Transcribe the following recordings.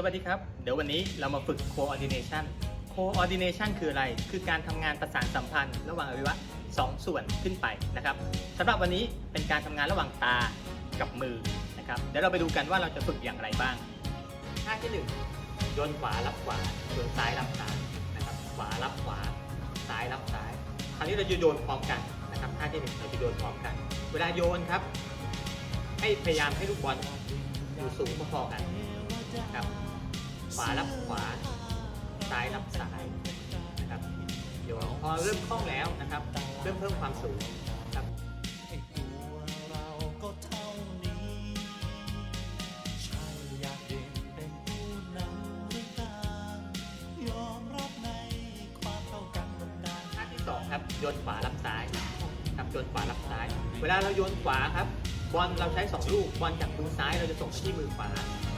สวัสดีครับ เดี๋ยววันนี้เรามาฝึก coordination coordination คืออะไร คือการทำงานประสานสัมพันธ์ ระหว่างอวัยวะสองส่วนขึ้นไปนะครับสำหรับวันนี้เป็นการทำงานระหว่างตากับมือนะครับ เดี๋ยวเราไปดูกันว่าเราจะฝึกอย่างไรบ้างท่าที่หนึ่งโยนขวารับขวาโยนซ้ายรับซ้ายนะครับ ขวารับขวา ซ้ายรับซ้าย คราวนี้เราจะโยนพร้อมกันนะครับท่าที่หนึ่งเราจะโยนพร้อมกัน เวลาโยนครับ ให้พยายามให้ลูกบอลอยู่สูงพอๆกันครับ ขวารับขวา ซ้ายรับซ้ายนะครับโยนพอเริ่มคล่องแล้วนะครับ เริ่มเพิ่มความสูงครับขั้นเป็นผู้นำหรือการยอมรับในความเท่ากันบรรดาท่าที่สองครับโยนขวารับซ้ายครับโยนขวารับซ้าย เวลาเราโยนขวาครับบอลเราใช้สองลูกบอลจากมือซ้ายเราจะส่งไปที่มือขวา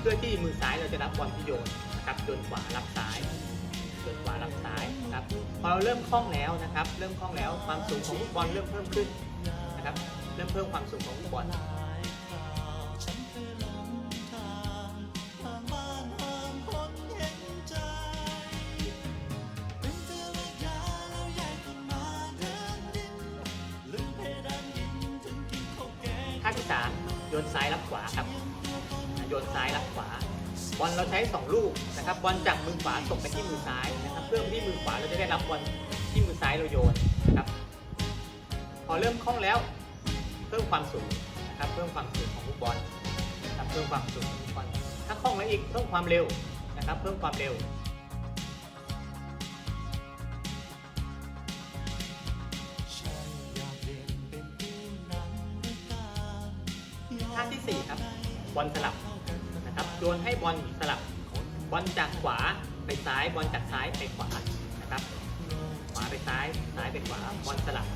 เพื่อที่มือซ้ายเราจะรับบอลที่โยน นะครับโยนขวารับซ้ายโยนขวารับซ้ายนะครับพอเราเริ่มคล่องแล้วนะครับ เริ่มคล่องแล้วความสูงของลูกบอลเริ่มเพิ่มขึ้นนะครับ เริ่มเพิ่มความสูงของลูกบอลขั้นห่างคนเห็นใจเป็นเทวดาแล้วยายก็มาเดินดินลืมเพดานดินถึงกินข้าวแกงท่าที่สามโยนซ้ายรับขวาครับโยนซ้ายรับขวา บอลเราใช้สองลูกนะครับบอลจากมือขวาส่งไปที่มือซ้ายนะครับเพื่อที่มือขวาเราจะได้รับบอลที่มือซ้ายเราโยนนะครับพอเริ่มคล่องแล้วเพิ่มความสูงนะครับเพิ่มความสูงของลูกบอลนะครับเพิ่มความสูงของลูกบอลถ้าคล่องแล้วอีกเพิ่มความเร็วนะครับเพิ่มความเร็วข้อการยอมท่าที่สี่ครับบอลสลับ นะครับโยนให้บอลสลับบอลจากขวาไปซ้ายบอลจากซ้ายไปขวานะครับขวาไปซ้ายซ้ายไปขวาบอลสลับ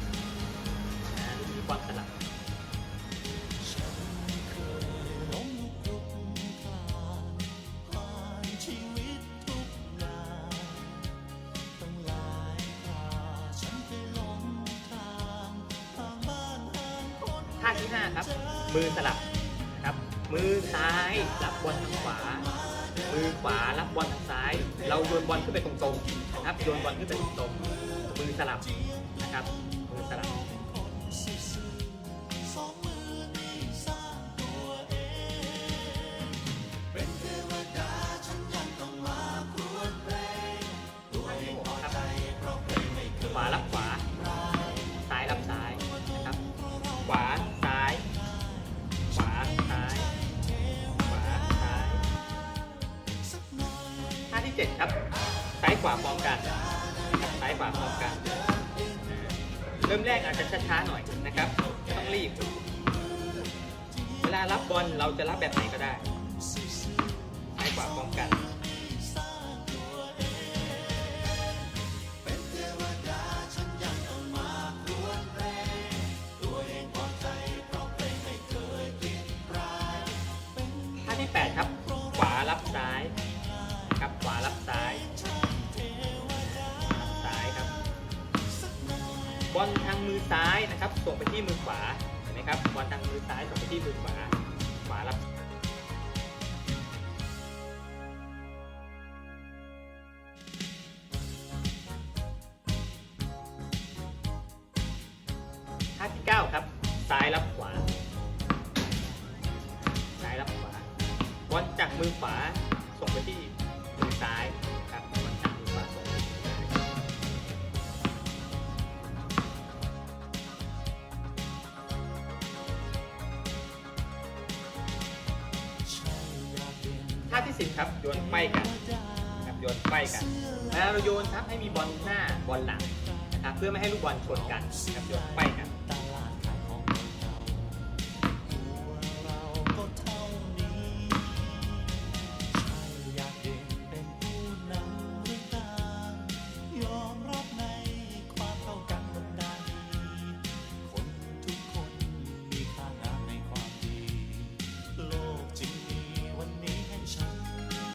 นะมีบอลสลับท่านชีวิตทุกอย่างตั้งหลายคราฉันเคยหลงทางทางบ้านห่างคนท่าที่5ครับมือสลับ มือซ้ายรับบอลทางขวา มือขวารับบอลทางซ้าย เราโยนบอลขึ้นไปตรงๆนะครับ โยนบอลขึ้นไปตรงๆมือสลับนะครับ มือสลับ 7 ครับ ซ้ายขวาพร้อมกันซ้ายขวาพร้อมกัน เริ่มแรกอาจจะช้าๆหน่อยนะครับต้องรีบ เวลารับบอลเราจะรับแบบไหนก็ได้ ซ้ายขวาพร้อมกัน บอลทางมือซ้ายนะครับส่งไปที่มือขวาเห็นไหมครับบอลทางมือซ้ายส่งไปที่มือขวาขวารับท่าที่ 9 ครับ ซ้ายรับขวา ซ้ายรับขวา บอลจากมือขวาส่งไปที่ ท่าที่สิบครับโยนไปกันครับโยนไปกันแล้วเราโยนครับให้มีบอลหน้าบอลหลังนะครับเพื่อไม่ให้ลูกบอลชนกันนะครับโยนไปกัน